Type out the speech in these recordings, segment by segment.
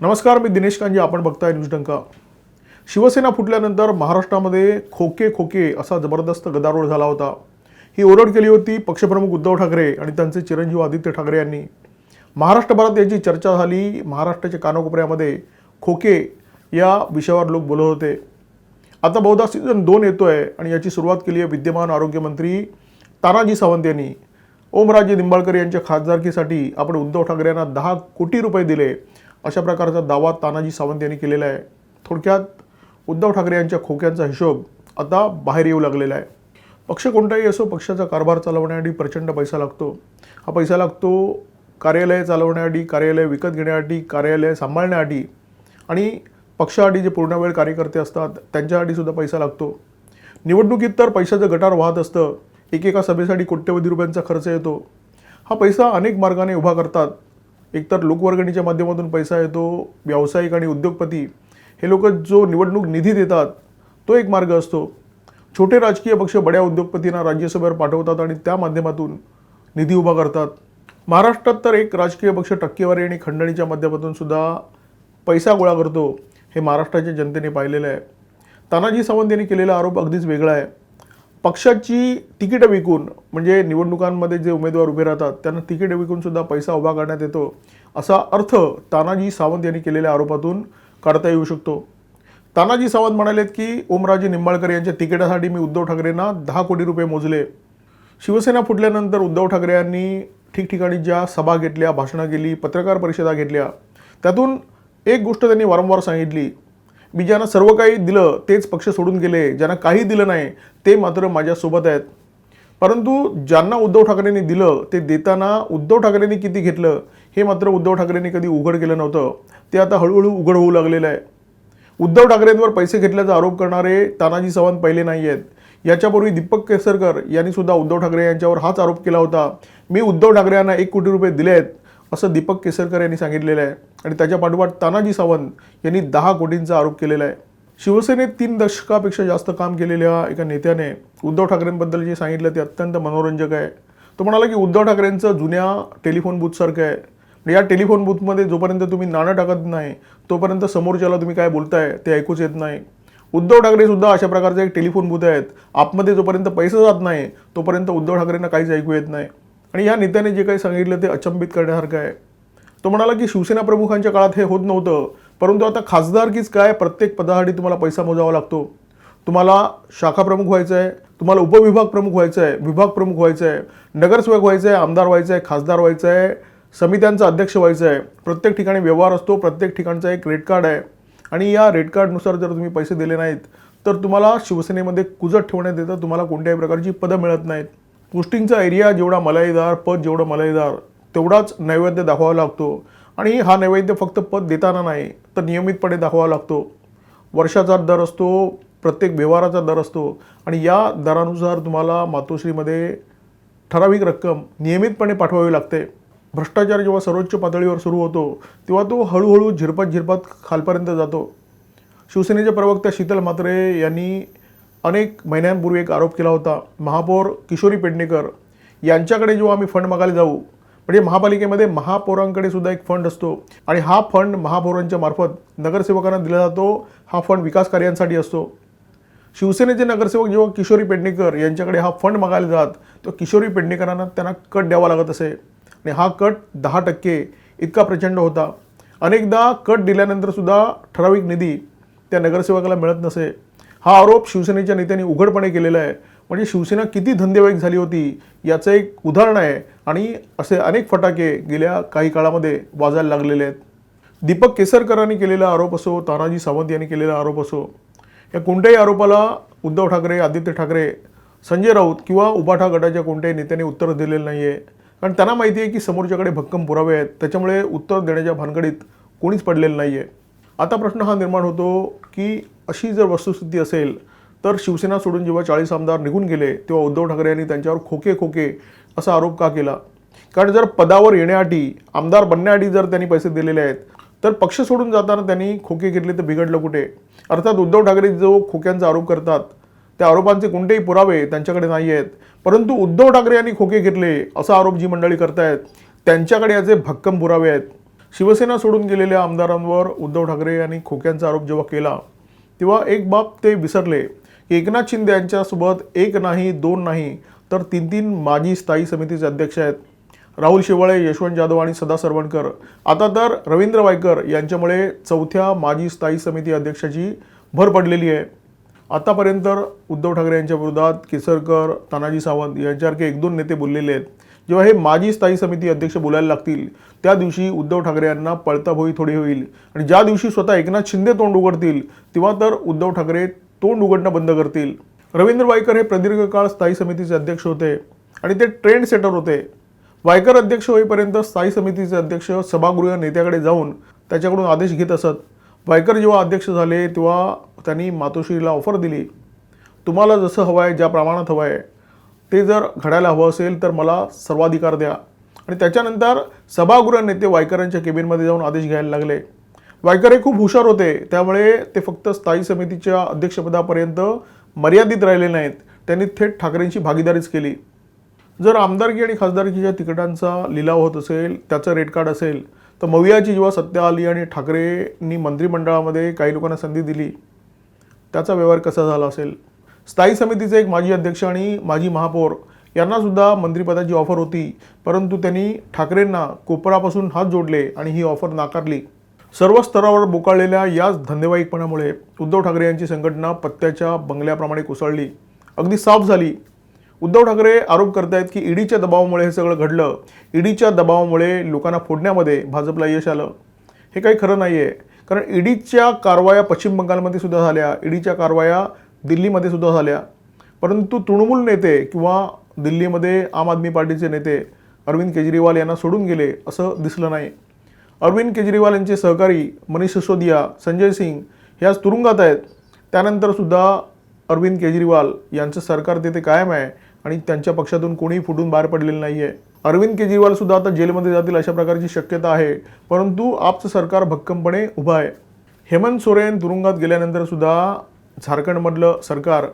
नमस्कार मी दिनेश कांजी आपण बघताय न्यूज डंका. शिवसेना फुटल्यानंतर महाराष्ट्रामध्ये खोके खोके असा जबरदस्त गदारोळ झाला होता. ही ओरड केली होती पक्षप्रमुख उद्धव ठाकरे आणि त्यांचे चिरंजीव आदित्य ठाकरे यांनी. महाराष्ट्रभरात याची चर्चा झाली महाराष्ट्राच्या कानाकोपऱ्यामध्ये खोके या विषयावर लोक बोलत होते. आता बहुधा सीझन दोन येतो आहे आणि याची सुरुवात केली आहे विद्यमान आरोग्यमंत्री तानाजी सावंत यांनी. ओमराजे निंबाळकर यांच्या खासदारकीसाठी आपण उद्धव ठाकरे यांना दहा कोटी रुपये दिले. अशा प्रकारचा दावा तानाजी सावंत यांनी केलेला आहे. थोडक्यात उद्धव ठाकरे यांच्या खोक्यांचा हिशोब आता बाहेर येऊ लागलेला आहे. पक्ष कोणताही असो पक्षाचा कारभार चालवण्यासाठी प्रचंड पैसा लागतो. हा पैसा लागतो कार्यालय चालवण्यासाठी कार्यालय विकत घेण्यासाठी कार्यालय सांभाळण्यासाठी आणि पक्षासाठी जे पूर्ण वेळ कार्यकर्ते असतात त्यांच्यासाठी सुद्धा पैसा लागतो. निवडणुकीत तर पैशाचं गटार वाहत असतं. एकेका सभेसाठी कोट्यवधी रुपयांचा खर्च येतो. हा पैसा अनेक मार्गाने उभा करतात. एकतर लोकवर्गणीच्या माध्यमातून पैसा येतो व्यावसायिक आणि उद्योगपती हे लोक जो निवडणूक निधी देतात तो एक मार्ग असतो. छोटे राजकीय पक्ष बड्या उद्योगपतींना राज्यसभेवर पाठवतात आणि त्या माध्यमातून निधी उभा करतात. महाराष्ट्रात तर एक राजकीय पक्ष टक्केवारी आणि खंडणीच्या माध्यमातून सुद्धा पैसा गोळा करतो हे महाराष्ट्राच्या जनतेने पाहिलेलं आहे. तानाजी सावंत यांनी केलेला आरोप अगदीच वेगळा आहे. पक्षाची तिकीटं विकून म्हणजे निवडणुकांमध्ये जे उमेदवार उभे राहतात त्यांना तिकीटं विकून सुद्धा पैसा उभा करण्यात येतो असा अर्थ तानाजी सावंत यांनी केलेल्या आरोपातून काढता येऊ शकतो. तानाजी सावंत म्हणालेत की ओमराजे निंबाळकर यांच्या तिकिटासाठी मी उद्धव ठाकरेंना दहा कोटी रुपये मोजले. शिवसेना फुटल्यानंतर उद्धव ठाकरे यांनी ठिकठिकाणी ज्या सभा घेतल्या भाषणं केली पत्रकार परिषदा घेतल्या त्यातून एक गोष्ट त्यांनी वारंवार सांगितली मी ज्यांना सर्व काही दिलं तेच पक्ष सोडून गेले ज्यांना काही दिलं नाही ते मात्र माझ्यासोबत आहेत. परंतु ज्यांना उद्धव ठाकरेंनी दिलं ते देताना उद्धव ठाकरेंनी किती घेतलं हे मात्र उद्धव ठाकरेंनी कधी उघड केलं नव्हतं. ते आता हळूहळू उघड होऊ लागलेलं आहे. उद्धव ठाकरेंवर पैसे घेतल्याचा आरोप करणारे तानाजी सावंत पहिले नाही आहेत. याच्यापूर्वी दीपक केसरकर यांनी सुद्धा उद्धव ठाकरे यांच्यावर हाच आरोप केला होता. मी उद्धव ठाकरे यांना एक कोटी रुपये दिले आहेत. असं दीपक केसरकर यांनी सांगितलेलं आहे. आणि त्याच्या पाठोपाठ तानाजी सावंत यांनी दहा कोटींचा आरोप केलेला आहे. शिवसेनेत तीन दशकापेक्षा जास्त काम केलेल्या एका नेत्याने उद्धव ठाकरेंबद्दल जे सांगितलं ते अत्यंत मनोरंजक आहे. तो म्हणाला की उद्धव ठाकरेंचं जुन्या टेलिफोन बूथसारखं आहे. या टेलिफोन बूथमध्ये जोपर्यंत तुम्ही नाणं टाकत नाही तोपर्यंत समोरच्याला तुम्ही काय बोलताय ते ऐकूच येत नाही. उद्धव ठाकरेसुद्धा अशा प्रकारचे एक टेलिफोन बूथ आहेत. आतमध्ये जोपर्यंत पैसे जात नाही तोपर्यंत उद्धव ठाकरेंना काहीच ऐकू येत नाही. आणि या नेत्याने जे काही सांगितलं ते अचंबित करण्यासारखं आहे. तो म्हणाला की शिवसेना प्रमुखांच्या काळात हे होत नव्हतं परंतु आता खासदारकीच काय प्रत्येक पदासाठी तुम्हाला पैसा मोजावा लागतो. तुम्हाला शाखा प्रमुख व्हायचं आहे तुम्हाला उपविभाग प्रमुख व्हायचं आहे विभाग प्रमुख व्हायचं आहे नगरसेवक व्हायचं आहे आमदार व्हायचं आहे खासदार व्हायचं आहे समित्यांचा अध्यक्ष व्हायचं आहे. प्रत्येक ठिकाणी व्यवहार असतो प्रत्येक ठिकाणचा एक रेड कार्ड आहे. आणि या रेड कार्डनुसार जर तुम्ही पैसे दिले नाहीत तर तुम्हाला शिवसेनेमध्ये कुजत ठेवण्यात येतं तुम्हाला कोणत्याही प्रकारची पदं मिळत नाहीत. पोस्टिंगचा एरिया जेवढा मलाईदार पद जेवढं मलाईदार तेवढाच नैवेद्य दाखवावा लागतो. आणि हा नैवेद्य फक्त पद देताना नाही तर नियमितपणे दाखवावा लागतो. वर्षाचा दर असतो प्रत्येक व्यवहाराचा दर असतो. आणि या दरानुसार तुम्हाला मातोश्रीमध्ये ठराविक रक्कम नियमितपणे पाठवावी लागते. भ्रष्टाचार जेव्हा सर्वोच्च पातळीवर सुरू होतो तेव्हा तो हळूहळू झिरपत झिरपत खालपर्यंत जातो. शिवसेनेच्या प्रवक्त्या शीतल म्हात्रे यांनी अनेक महिन्यांपूर्वी एक आरोप केला होता. महापौर किशोरी पेडणेकर यांच्याकडे जेव्हा आम्ही फंड मागायला जाऊ म्हणजे महापालिकेमध्ये महापौरांकडे सुद्धा एक फंड असतो आणि हा फंड महापौरांच्या मार्फत नगरसेवकांना दिला जातो. हा फंड विकास कार्यांसाठी असतो. शिवसेनेचे नगरसेवक जेव्हा किशोरी पेडणेकर यांच्याकडे हा फंड मागायला जात तो किशोरी पेडणेकरांना त्यांना कट द्यावा लागत असे. आणि हा कट दहा टक्के इतका प्रचंड होता. अनेकदा कट दिल्यानंतर सुद्धा ठराविक निधी त्या नगरसेवकाला मिळत नसे. हा आरोप शिवसेनेच्या नेत्यांनी उघडपणे केलेला आहे. म्हणजे शिवसेना किती धंदेवाईक झाली होती याचं एक उदाहरण आहे आणि असे अनेक फटाके गेल्या काही काळामध्ये वाजायला लागलेले आहेत. दीपक केसरकरांनी केलेला आरोप असो तानाजी सावंत यांनी केलेला आरोप असो या कोणत्याही आरोपाला उद्धव ठाकरे आदित्य ठाकरे संजय राऊत किंवा उबाठा गटाच्या कोणत्याही नेत्याने उत्तर दिलेलं नाही आहे कारण त्यांना माहिती आहे की समोरच्याकडे भक्कम पुरावे आहेत. त्याच्यामुळे उत्तर देण्याच्या भानगडीत कोणीच पडलेलं नाही आहे आता प्रश्न हा निर्माण होतो की अशी जर वस्तुस्थिती असेल तर शिवसेना सोडून जेव्हा चाळीस आमदार निघून गेले तेव्हा उद्धव ठाकरे यांनी त्यांच्यावर खोके खोके असा आरोप का केला? कारण जर पदावर येण्यासाठी आमदार बनण्यासाठी जर त्यांनी पैसे दिलेले आहेत तर पक्ष सोडून जाताना त्यांनी खोके घेतले तर बिघडलं कुठे? अर्थात उद्धव ठाकरे जो खोक्यांचा आरोप करतात त्या आरोपांचे कोणतेही पुरावे त्यांच्याकडे नाही आहेत. परंतु उद्धव ठाकरे यांनी खोके घेतले असा आरोप जी मंडळी करतायत त्यांच्याकडे याचे भक्कम पुरावे आहेत. शिवसेना सोडून गेलेल्या आमदारांवर उद्धव ठाकरे यांनी खोक्यांचा आरोप जेव्हा केला तेव्हा एक बाब ते विसरले. की एकनाथ शिंदे यांच्यासोबत एक नाही दोन नाही तर तीन तीन माजी स्थायी समितीचे अध्यक्ष आहेत. राहुल शेवाळे यशवंत जाधव आणि सदा सरवणकर. आता तर रवींद्र वायकर यांच्यामुळे चौथ्या माजी स्थायी समिती अध्यक्षाची भर पडलेली आहे. आतापर्यंत उद्धव ठाकरे यांच्या विरोधात केसरकर तानाजी सावंत यांच्यासारखे एक दोन नेते बोललेले आहेत. जेव्हा हे माजी स्थायी समिती अध्यक्ष बोलायला लागतील त्या दिवशी उद्धव ठाकरे यांना पळताभोई थोडी होईल. आणि ज्या दिवशी स्वतः एकनाथ शिंदे तोंड उघडतील तेव्हा तर उद्धव ठाकरे तोंड उघडणं बंद करतील. रवींद्र वायकर हे प्रदीर्घ काळ स्थायी समितीचे अध्यक्ष होते आणि ते ट्रेंड सेटर होते. वायकर अध्यक्ष होईपर्यंत स्थायी समितीचे अध्यक्ष सभागृह नेत्याकडे जाऊन त्याच्याकडून आदेश घेत असत. वायकर जेव्हा अध्यक्ष झाले तेव्हा त्यांनी मातोश्रीला ऑफर दिली. तुम्हाला जसं हवं आहे ज्या प्रमाणात हवं आहे ते जर घडायला हवं असेल तर मला सर्वाधिकार द्या. आणि त्याच्यानंतर सभागृह नेते वायकरांच्या केबिनमध्ये जाऊन आदेश घ्यायला लागले. वायकर हे खूप हुशार होते. त्यामुळे ते फक्त स्थायी समितीच्या अध्यक्षपदापर्यंत मर्यादित राहिले नाहीत. त्यांनी थेट ठाकरेंची भागीदारीच केली. जर आमदारकी आणि खासदारकीच्या तिकिटांचा लिलाव होत असेल त्याचं रेट कार्ड असेल तर मवियाची जेव्हा सत्ता आली आणि ठाकरेंनी मंत्रिमंडळामध्ये काही लोकांना संधी दिली त्याचा व्यवहार कसा झाला असेल? स्थायी समितीचे एक माजी अध्यक्ष आणि माजी महापौर यांनासुद्धा मंत्रिपदाची ऑफर होती. परंतु त्यांनी ठाकरेंना कोपरापासून हात जोडले आणि ही ऑफर नाकारली. सर्व स्तरावर बोकाळलेल्या याच धंदेवाईकपणामुळे उद्धव ठाकरे यांची संघटना पत्त्याच्या बंगल्याप्रमाणे कोसळली. अगदी साफ झाली. उद्धव ठाकरे आरोप करतायत की ईडीच्या दबावामुळे हे सगळं घडलं. ईडीच्या दबावामुळे लोकांना फोडण्यामध्ये भाजपला यश आलं. हे काही खरं नाही आहे कारण ईडीच्या कारवाया पश्चिम बंगालमध्ये सुद्धा झाल्या. ईडीच्या कारवाया दिल्लीमध्ये सुद्धा झाल्या. परंतु तृणमूल नेते किंवा दिल्लीमध्ये आम आदमी पार्टीचे नेते अरविंद केजरीवाल यांना सोडून गेले असं दिसलं नाही. अरविंद केजरीवाल यांचे सहकारी मनीष सिसोदिया संजय सिंग हे आज तुरुंगात आहेत. त्यानंतरसुद्धा अरविंद केजरीवाल यांचं सरकार तिथे कायम आहे आणि त्यांच्या पक्षातून कोणीही फुटून बाहेर पडलेलं नाही आहे अरविंद केजरीवालसुद्धा आता जेलमध्ये जातील अशा प्रकारची शक्यता आहे परंतु आपचं सरकार भक्कमपणे उभं आहे. हेमंत सोरेन तुरुंगात गेल्यानंतर सुद्धा झारखंडमधलं सरकार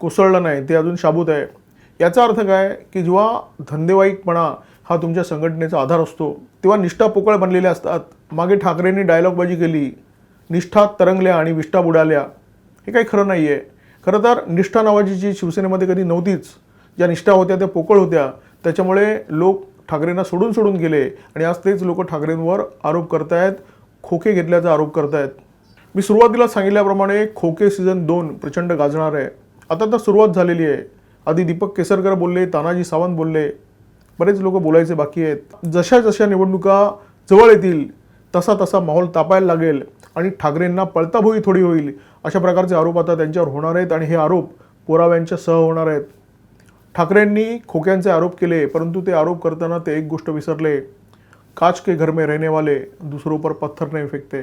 कोसळलं नाही ते अजून शाबूत आहे. याचा अर्थ काय? की जेव्हा धंदेवाईकपणा हा तुमच्या संघटनेचा आधार असतो तेव्हा निष्ठा पोकळ बनलेल्या असतात. मागे ठाकरेंनी डायलॉगबाजी केली निष्ठा तरंगल्या आणि विष्ठा बुडाल्या. हे काही खरं नाही आहे खरं तर निष्ठा नावाची जी शिवसेनेमध्ये कधी नव्हतीच ज्या निष्ठा होत्या त्या पोकळ होत्या. त्याच्यामुळे लोक ठाकरेंना सोडून सोडून गेले आणि आज तेच लोक ठाकरेंवर आरोप करतायत खोके घेतल्याचा आरोप करतायत. मी सुरुवातीला सांगितल्याप्रमाणे खोके सीझन दोन प्रचंड गाजणार आहे. आता तर सुरुवात झालेली आहे. आधी दीपक केसरकर बोलले तानाजी सावंत बोलले. बरेच लोक बोलायचे बाकी आहेत. जशा जशा निवडणुका जवळ येतील तसा तसा माहोल तापायला लागेल आणि ठाकरेंना पळताभोई थोडी होईल अशा प्रकारचे आरोप आता त्यांच्यावर होणार आहेत आणि हे आरोप पुराव्यांच्या सह होणार आहेत. ठाकरेंनी खोक्यांचे आरोप केले परंतु ते आरोप करताना ते एक गोष्ट विसरले. काच के घर में रहने वाले दुसरों पर पत्थर नाही फेकते.